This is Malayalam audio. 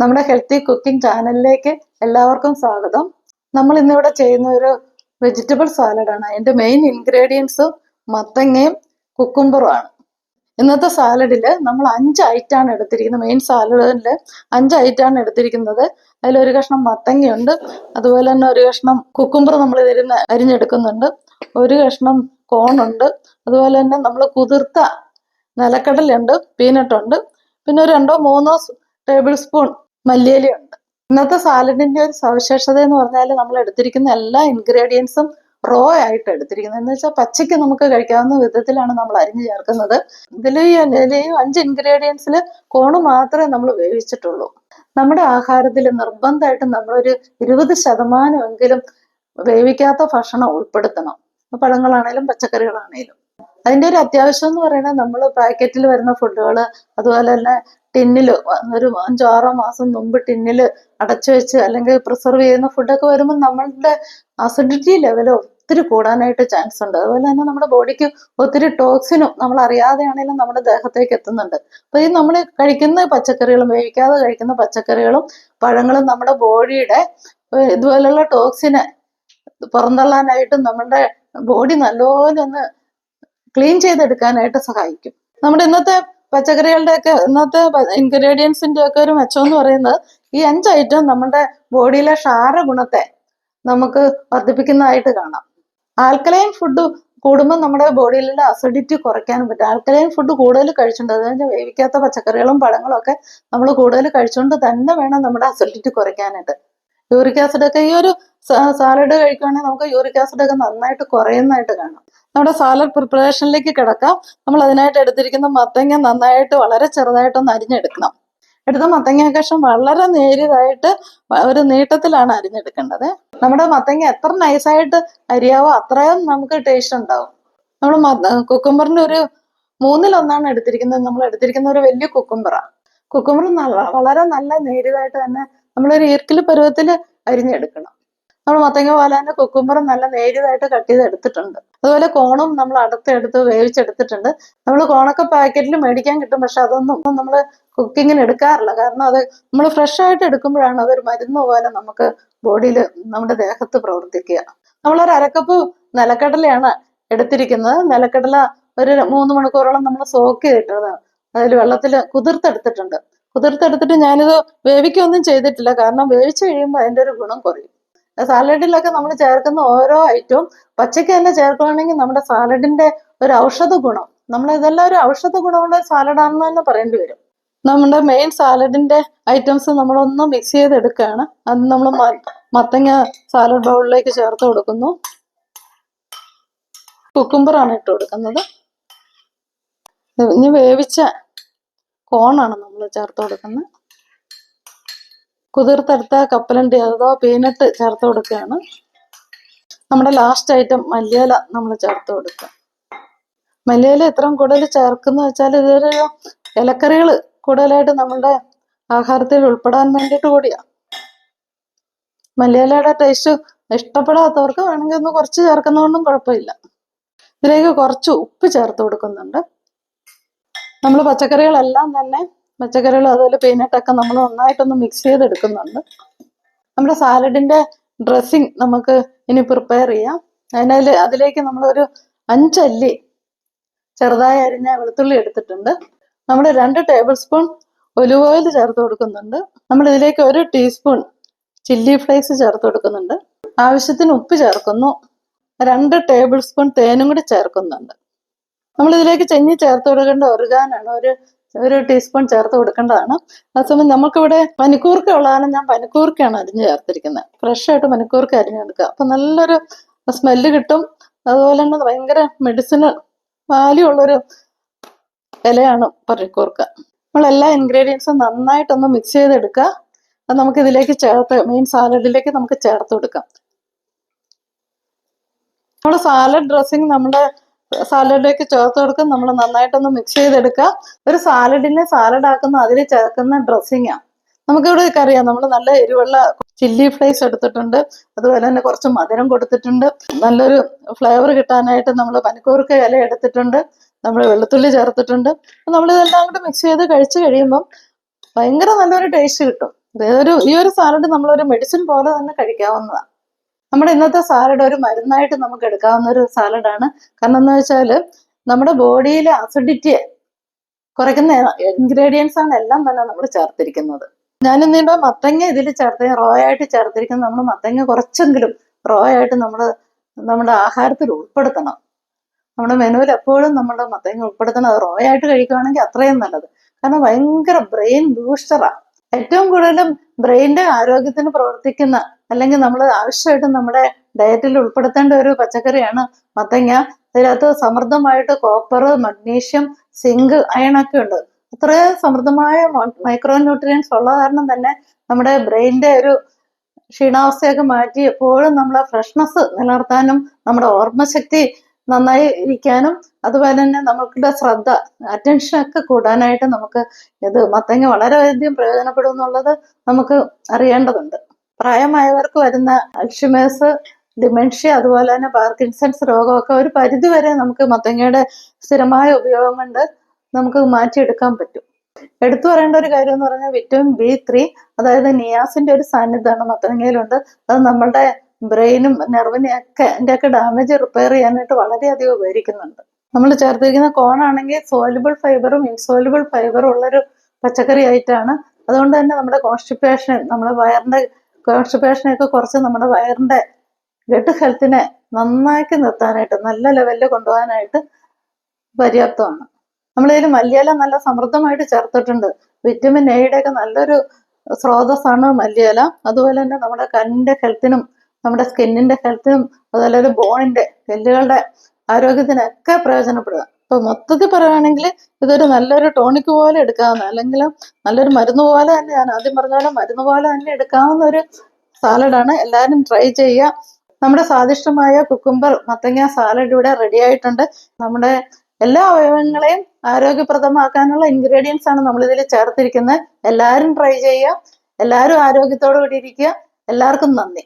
നമ്മുടെ ഹെൽത്തി കുക്കിംഗ് ചാനലിലേക്ക് എല്ലാവർക്കും സ്വാഗതം. നമ്മൾ ഇന്നിവിടെ ചെയ്യുന്ന ഒരു വെജിറ്റബിൾ സാലഡാണ് അതിന്റെ മെയിൻ ഇൻഗ്രീഡിയൻസ് മത്തങ്ങയും കുക്കുംബറും ആണ്. ഇന്നത്തെ സാലഡിൽ നമ്മൾ അഞ്ച് ഐറ്റാണ് എടുത്തിരിക്കുന്നത്. മെയിൻ സാലഡിൽ അഞ്ച് ഐറ്റാണ് എടുത്തിരിക്കുന്നത്. അതിലൊരു കഷ്ണം മത്തങ്ങയുണ്ട്. അതുപോലെ തന്നെ ഒരു കഷ്ണം കുക്കുംബർ നമ്മൾ ഇതിരുന്ന് അരിഞ്ഞെടുക്കുന്നുണ്ട്. ഒരു കഷ്ണം കോണുണ്ട് അതുപോലെ തന്നെ നമ്മൾ കുതിർത്ത നിലക്കടലുണ്ട് പീനട്ടുണ്ട് പിന്നെ ഒരു രണ്ടോ മൂന്നോ ടേബിൾ സ്പൂൺ മല്ലിയിലയുണ്ട് ഇന്നത്തെ സാലഡിന്റെ ഒരു സവിശേഷത എന്ന് പറഞ്ഞാൽ നമ്മൾ എടുത്തിരിക്കുന്ന എല്ലാ ഇൻഗ്രീഡിയൻസും റോ ആയിട്ട് എടുത്തിരിക്കുന്നത്. എന്ന് വെച്ചാൽ പച്ചയ്ക്ക് നമുക്ക് കഴിക്കാവുന്ന വിധത്തിലാണ് നമ്മൾ അരിഞ്ഞു ചേർക്കുന്നത്. ഇതിൽ ഈ അഞ്ച് ഇൻഗ്രീഡിയൻസിൽ കോണ് മാത്രമേ നമ്മൾ വേവിച്ചിട്ടുള്ളൂ നമ്മുടെ ആഹാരത്തിൽ നിർബന്ധമായിട്ടും നമ്മളൊരു ഇരുപത് ശതമാനമെങ്കിലും വേവിക്കാത്ത ഭക്ഷണം ഉൾപ്പെടുത്തണം. പഴങ്ങളാണേലും പച്ചക്കറികളാണേലും. അതിന്റെ ഒരു അത്യാവശ്യം എന്ന് പറയുന്നത് നമ്മൾ പാക്കറ്റിൽ വരുന്ന ഫുഡുകൾ അതുപോലെ തന്നെ ടിന്നിൽ ഒരു അഞ്ചോ ആറോ മാസം മുമ്പ് ടിന്നിൽ അടച്ചു വെച്ച് അല്ലെങ്കിൽ പ്രിസർവ് ചെയ്യുന്ന ഫുഡൊക്കെ വരുമ്പോൾ നമ്മളുടെ അസിഡിറ്റി ലെവൽ ഒത്തിരി കൂടാനായിട്ട് ചാൻസ് ഉണ്ട്. അതുപോലെ തന്നെ നമ്മുടെ ബോഡിക്ക് ഒത്തിരി ടോക്സിനും നമ്മൾ അറിയാതെയാണെങ്കിലും നമ്മുടെ ദേഹത്തേക്ക് എത്തുന്നുണ്ട്. അപ്പൊ ഈ നമ്മൾ കഴിക്കുന്ന പച്ചക്കറികളും വേവിക്കാതെ കഴിക്കുന്ന പച്ചക്കറികളും പഴങ്ങളും നമ്മുടെ ബോഡിയുടെ ഇതുപോലുള്ള ടോക്സിനെ പുറന്തള്ളാനായിട്ടും നമ്മുടെ ബോഡി നല്ലപോലെ ഒന്ന് ക്ലീൻ ചെയ്തെടുക്കാനായിട്ട് സഹായിക്കും. നമ്മുടെ ഇന്നത്തെ പച്ചക്കറികളുടെ ഒക്കെ ഇന്നത്തെ ഇൻഗ്രീഡിയൻസിന്റെ ഒക്കെ ഒരു മെച്ചം എന്ന് പറയുന്നത് ഈ അഞ്ച് ഐറ്റം നമ്മുടെ ബോഡിയിലെ ക്ഷാര ഗുണത്തെ നമുക്ക് വർദ്ധിപ്പിക്കുന്നതായിട്ട് കാണാം. ആൽക്കലൈൻ ഫുഡ് കൂടുമ്പോൾ നമ്മുടെ ബോഡിയിലുള്ള അസിഡിറ്റി കുറയ്ക്കാനും പറ്റും. ആൽക്കലൈൻ ഫുഡ് കൂടുതൽ കഴിച്ചിട്ടുണ്ട്. അതായത് വേവിക്കാത്ത പച്ചക്കറികളും പഴങ്ങളും ഒക്കെ നമ്മൾ കൂടുതൽ കഴിച്ചുകൊണ്ട് തന്നെ വേണം നമ്മുടെ അസിഡിറ്റി കുറയ്ക്കാനായിട്ട്. യൂറിക് ആസിഡ് ഒക്കെ ഈ ഒരു സാലഡ് കഴിക്കുകയാണെങ്കിൽ നമുക്ക് യൂറിക് ആസിഡ് ഒക്കെ നന്നായിട്ട് കുറയുന്നതായിട്ട് കാണാം. നമ്മുടെ സാലഡ് പ്രിപ്പറേഷനിലേക്ക് കിടക്കാം. നമ്മൾ അതിനായിട്ട് എടുത്തിരിക്കുന്ന മത്തങ്ങ നന്നായിട്ട് വളരെ ചെറുതായിട്ടൊന്ന് അരിഞ്ഞെടുക്കണം. എടുത്ത മത്തങ്ങ കഷ്ണം വളരെ നേരിയതായിട്ട് ഒരു നീട്ടത്തിലാണ് അരിഞ്ഞെടുക്കേണ്ടത്. നമ്മുടെ മത്തങ്ങ എത്ര നൈസായിട്ട് അരിയാവോ അത്രയും നമുക്ക് ടേസ്റ്റ് ഉണ്ടാവും. നമ്മൾ കുക്കുംബറിന്റെ ഒരു മൂന്നിലൊന്നാണ് എടുത്തിരിക്കുന്നത്. നമ്മൾ എടുത്തിരിക്കുന്ന ഒരു വലിയ കുക്കുംബറാണ് കുക്കുംബർ വളരെ നല്ല നേരിയതായിട്ട് തന്നെ നമ്മളൊരു ഈർക്കിൽ പരുവത്തിൽ അരിഞ്ഞെടുക്കണം. നമ്മൾ മത്തങ്ങ പോലെ തന്നെ നല്ല നേരിയതായിട്ട് കട്ട് ചെയ്ത് എടുത്തിട്ടുണ്ട്. അതുപോലെ കോണും നമ്മൾ അടുത്തെടുത്ത് വേവിച്ചെടുത്തിട്ടുണ്ട്. നമ്മൾ കോണൊക്കെ പാക്കറ്റിൽ മേടിക്കാൻ കിട്ടും പക്ഷെ അതൊന്നും നമ്മൾ കുക്കിങ്ങിന് എടുക്കാറില്ല. കാരണം അത് നമ്മൾ ഫ്രഷ് ആയിട്ട് എടുക്കുമ്പോഴാണ് അതൊരു മരുന്ന് പോലെ നമുക്ക് ബോഡിയിൽ നമ്മുടെ ദേഹത്ത് പ്രവർത്തിക്കുക. നമ്മളൊരു അരക്കപ്പ് നിലക്കടലയാണ് എടുത്തിരിക്കുന്നത്. നിലക്കടല ഒരു മൂന്ന് മണിക്കൂറോളം നമ്മൾ സോക്ക് ചെയ്തിട്ടത്. അതിൽ വെള്ളത്തിൽ കുതിർത്തെടുത്തിട്ടുണ്ട്. കുതിർത്തെടുത്തിട്ട് ഞാനിത് വേവിക്കൊന്നും ചെയ്തിട്ടില്ല. കാരണം വേവിച്ച് കഴിയുമ്പോൾ അതിന്റെ ഒരു ഗുണം കുറയും. സാലഡിലൊക്കെ നമ്മൾ ചേർക്കുന്ന ഓരോ ഐറ്റവും പച്ചയ്ക്ക് തന്നെ ചേർക്കുകയാണെങ്കിൽ നമ്മുടെ സാലഡിന്റെ ഒരു ഔഷധ ഗുണം. നമ്മൾ ഇതെല്ലാം ഒരു ഔഷധ ഗുണമുള്ള സാലഡാണെന്ന് തന്നെ പറയേണ്ടി വരും. നമ്മുടെ മെയിൻ സാലഡിന്റെ ഐറ്റംസ് നമ്മളൊന്ന് മിക്സ് ചെയ്തെടുക്കുകയാണ്. അത് നമ്മൾ മത്തങ്ങ സാലഡ് ബൗളിലേക്ക് ചേർത്ത് കൊടുക്കുന്നു. കുക്കുംബറാണ് ഇട്ട് കൊടുക്കുന്നത്. ഇനി വേവിച്ച കോണാണ് നമ്മൾ ചേർത്ത് കൊടുക്കുന്നത്. കുതിർത്തെടുത്ത കപ്പലണ്ടി അഥവാ പീനട്ട് ചേർത്ത് കൊടുക്കുകയാണ്. നമ്മുടെ ലാസ്റ്റ് ഐറ്റം മല്ലിയില നമ്മൾ ചേർത്ത് കൊടുക്കുക. മല്ലിയില ഇത്രയും കൂടുതൽ ചേർക്കുന്ന വെച്ചാൽ ഇതൊരു ഇലക്കറികൾ കൂടുതലായിട്ട് നമ്മളുടെ ആഹാരത്തിൽ ഉൾപ്പെടാൻ വേണ്ടിയിട്ട് കൂടിയാ. മല്ലിയിലയുടെ ടേസ്റ്റ് ഇഷ്ടപ്പെടാത്തവർക്ക് വേണമെങ്കിൽ ഒന്ന് കുറച്ച് ചേർക്കുന്നതുകൊണ്ടും കുഴപ്പമില്ല. ഇതിലേക്ക് കുറച്ച് ഉപ്പ് ചേർത്ത് കൊടുക്കുന്നുണ്ട്. നമ്മൾ പച്ചക്കറികളെല്ലാം തന്നെ പച്ചക്കറികൾ അതുപോലെ പീനട്ടൊക്കെ നമ്മൾ നന്നായിട്ടൊന്ന് മിക്സ് ചെയ്തെടുക്കുന്നുണ്ട്. നമ്മുടെ സാലഡിന്റെ ഡ്രസ്സിങ് നമുക്ക് ഇനി പ്രിപ്പയർ ചെയ്യാം. അതിനതിൽ അതിലേക്ക് നമ്മളൊരു അഞ്ചല്ലി ചെറുതായി അരിഞ്ഞ വെളുത്തുള്ളി എടുത്തിട്ടുണ്ട്. നമ്മൾ രണ്ട് ടേബിൾ സ്പൂൺ ഒലിവ് ഓയിൽ ചേർത്ത് കൊടുക്കുന്നുണ്ട്. നമ്മൾ ഇതിലേക്ക് ഒരു ടീസ്പൂൺ ചില്ലി ഫ്ലേക്സ് ചേർത്ത് കൊടുക്കുന്നുണ്ട്. ആവശ്യത്തിന് ഉപ്പ് ചേർക്കുന്നു. രണ്ട് ടേബിൾ സ്പൂൺ തേനും കൂടി ചേർക്കുന്നുണ്ട്. നമ്മൾ ഇതിലേക്ക് ചെഞ്ഞി ചേർത്ത് കൊടുക്കേണ്ട ഒറുകാനാണ്. ഒരു ഒരു ടീസ്പൂൺ ചേർത്ത് കൊടുക്കേണ്ടതാണ്. അതേസമയം നമുക്കിവിടെ പനിക്കൂർക്ക ഉള്ളതാണ് ഞാൻ പനിക്കൂർക്കയാണ് അരിഞ്ഞ് ചേർത്തിരിക്കുന്നത്. ഫ്രഷ് ആയിട്ട് പനിക്കൂർക്ക അരിഞ്ഞെടുക്കുക അപ്പൊ നല്ലൊരു സ്മെല്ല് കിട്ടും. അതുപോലെ തന്നെ ഭയങ്കര മെഡിസിനൽ വാല്യൂ ഉള്ളൊരു ഇലയാണ് പനിക്കൂർക്ക. നമ്മൾ എല്ലാ ഇൻഗ്രീഡിയൻസും നന്നായിട്ടൊന്ന് മിക്സ് ചെയ്തെടുക്കുക. അത് നമുക്ക് ഇതിലേക്ക് ചേർത്ത് മെയിൻ സാലഡിലേക്ക് നമുക്ക് ചേർത്ത് കൊടുക്കാം. നമ്മുടെ സാലഡ് ഡ്രസ്സിങ് നമ്മുടെ സാലഡിലേക്ക് ചേർത്ത് കൊടുക്കും. നമ്മൾ നന്നായിട്ടൊന്ന് മിക്സ് ചെയ്തെടുക്കുക. ഒരു സാലഡിനെ സാലഡ് ആക്കുന്ന അതിൽ ചേർക്കുന്ന ഡ്രസ്സിങ്ങാണ് നമുക്കിവിടെ അറിയാം നമ്മൾ നല്ല എരിവുള്ള ചില്ലി ഫ്ലേസ് എടുത്തിട്ടുണ്ട്. അതുപോലെ തന്നെ കുറച്ച് മധുരം കൊടുത്തിട്ടുണ്ട്. നല്ലൊരു ഫ്ലേവർ കിട്ടാനായിട്ട് നമ്മൾ പനിക്കൂർക്ക ഇല എടുത്തിട്ടുണ്ട്. നമ്മൾ വെളുത്തുള്ളി ചേർത്തിട്ടുണ്ട്. നമ്മൾ ഇതെല്ലാം കൂടെ മിക്സ് ചെയ്ത് കഴിച്ചു കഴിയുമ്പം ഭയങ്കര നല്ലൊരു ടേസ്റ്റ് കിട്ടും. ഒരു ഈ ഒരു സാലഡ് നമ്മളൊരു മെഡിസിൻ പോലെ തന്നെ കഴിക്കാവുന്നതാണ്. നമ്മുടെ ഇന്നത്തെ സാലഡ് ഒരു മരുന്നായിട്ട് നമുക്ക് എടുക്കാവുന്ന ഒരു സാലഡാണ് കാരണം എന്ന് വെച്ചാൽ നമ്മുടെ ബോഡിയിലെ അസിഡിറ്റിയെ കുറയ്ക്കുന്ന ഇൻഗ്രീഡിയൻസ് ആണ് എല്ലാം തന്നെ നമ്മൾ ചേർത്തിരിക്കുന്നത്. ഞാൻ ഇന്നിവിടെ മത്തങ്ങ ഇതിൽ ചേർത്ത് റോ ആയിട്ട് ചേർത്തിരിക്കുന്നത് നമ്മൾ മത്തങ്ങ കുറച്ചെങ്കിലും റോ ആയിട്ട് നമ്മൾ നമ്മുടെ ആഹാരത്തിൽ ഉൾപ്പെടുത്തണം. നമ്മുടെ മെനുവിൽ എപ്പോഴും നമ്മൾ മത്തങ്ങ ഉൾപ്പെടുത്തണം. അത് റോ ആയിട്ട് കഴിക്കുകയാണെങ്കിൽ അത്രയും നല്ലത്. കാരണം ഭയങ്കര ബ്രെയിൻ ബൂസ്റ്ററാണ് ഏറ്റവും കൂടുതലും ബ്രെയിന്റെ ആരോഗ്യത്തിന് പ്രവർത്തിക്കുന്ന അല്ലെങ്കിൽ നമ്മൾ ആവശ്യമായിട്ട് നമ്മുടെ ഡയറ്റിൽ ഉൾപ്പെടുത്തേണ്ട ഒരു പച്ചക്കറിയാണ് മത്തങ്ങ. അതിനകത്ത് സമൃദ്ധമായിട്ട് കോപ്പർ മഗ്നീഷ്യം സിങ്ക് അയണൊക്കെ ഉണ്ട്. അത്രയും സമൃദ്ധമായ മൈക്രോ ന്യൂട്രിയൻസ് ഉള്ള കാരണം തന്നെ നമ്മുടെ ബ്രെയിനിന്റെ ഒരു ക്ഷീണാവസ്ഥയൊക്കെ മാറ്റി എപ്പോഴും നമ്മളെ ഫ്രഷ്നെസ് നിലനിർത്താനും നമ്മുടെ ഓർമ്മശക്തി നന്നായി ഇരിക്കാനും അതുപോലെ തന്നെ നമുക്കുടെ ശ്രദ്ധ അറ്റൻഷൻ ഒക്കെ കൂടാനായിട്ട് നമുക്ക് ഇത് മത്തങ്ങ വളരെയധികം പ്രയോജനപ്പെടും എന്നുള്ളത് നമുക്ക് അറിയേണ്ടതുണ്ട്. പ്രായമായവർക്ക് വരുന്ന അൽഷിമേഴ്സ് ഡിമെൻഷ്യ അതുപോലെ തന്നെ പാർക്കിൻസൺസ് രോഗമൊക്കെ ഒരു പരിധിവരെ നമുക്ക് മത്തങ്ങയുടെ സ്ഥിരമായ ഉപയോഗം കൊണ്ട് നമുക്ക് മാറ്റിയെടുക്കാൻ പറ്റും. എടുത്തു പറയേണ്ട ഒരു കാര്യം എന്ന് പറഞ്ഞാൽ വിറ്റമിൻ ബി ത്രീ അതായത് നിയാസിന്റെ ഒരു സാന്നിധ്യമാണ് മത്തങ്ങയിലുണ്ട്. അത് നമ്മളുടെ ബ്രെയിനും നെർവിനെയൊക്കെ ഒക്കെ ഡാമേജ് റിപ്പയർ ചെയ്യാനായിട്ട് വളരെയധികം ഉപകരിക്കുന്നുണ്ട്. നമ്മൾ ചേർത്തിരിക്കുന്ന കോണാണെങ്കിൽ സോലുബിൾ ഫൈബറും ഇൻസോലുബിൾ ഫൈബറും ഉള്ളൊരു പച്ചക്കറി ആയിട്ടാണ് അതുകൊണ്ട് തന്നെ നമ്മുടെ കോൺസ്റ്റിപ്പേഷൻ നമ്മുടെ വയറിന്റെ കോൺസ്റ്റിപ്പേഷനെയൊക്കെ കുറച്ച് നമ്മുടെ വയറിന്റെ ഗട്ട് ഹെൽത്തിനെ നന്നാക്കി നിർത്താനായിട്ട് നല്ല ലെവലിൽ കൊണ്ടുപോകാനായിട്ട് പര്യാപ്തമാണ്. നമ്മളിതിൽ മല്ലിയില നല്ല സമൃദ്ധമായിട്ട് ചേർത്തിട്ടുണ്ട്. വിറ്റമിൻ എയുടെ ഒക്കെ നല്ലൊരു സ്രോതസ്സാണ് മല്ലിയില. അതുപോലെ തന്നെ നമ്മുടെ കണ്ണിന്റെ ഹെൽത്തിനും നമ്മുടെ സ്കിന്നിന്റെ ഹെൽത്തിനും അതുപോലെ ബോണിന്റെ എല്ലുകളുടെ ആരോഗ്യത്തിനൊക്കെ പ്രയോജനപ്പെടുക. ഇപ്പൊ മൊത്തത്തിൽ പറയുകയാണെങ്കിൽ ഇതൊരു നല്ലൊരു ടോണിക് പോലെ എടുക്കാവുന്ന അല്ലെങ്കിൽ നല്ലൊരു മരുന്ന് പോലെ തന്നെ ഞാൻ ആദ്യം പറഞ്ഞ പോലെ മരുന്ന് പോലെ തന്നെ എടുക്കാവുന്ന ഒരു സാലഡാണ് എല്ലാവരും ട്രൈ ചെയ്യുക. നമ്മുടെ സ്വാദിഷ്ടമായ കുക്കുംബർ മത്തങ്ങ സാലഡ് ഇവിടെ റെഡി ആയിട്ടുണ്ട്. നമ്മുടെ എല്ലാ അവയവങ്ങളെയും ആരോഗ്യപ്രദമാക്കാനുള്ള ഇൻഗ്രീഡിയൻസ് ആണ് നമ്മൾ ഇതിൽ ചേർത്തിരിക്കുന്നത്. എല്ലാവരും ട്രൈ ചെയ്യുക. എല്ലാവരും ആരോഗ്യത്തോടു കൂടി ഇരിക്കുക. എല്ലാവർക്കും നന്ദി.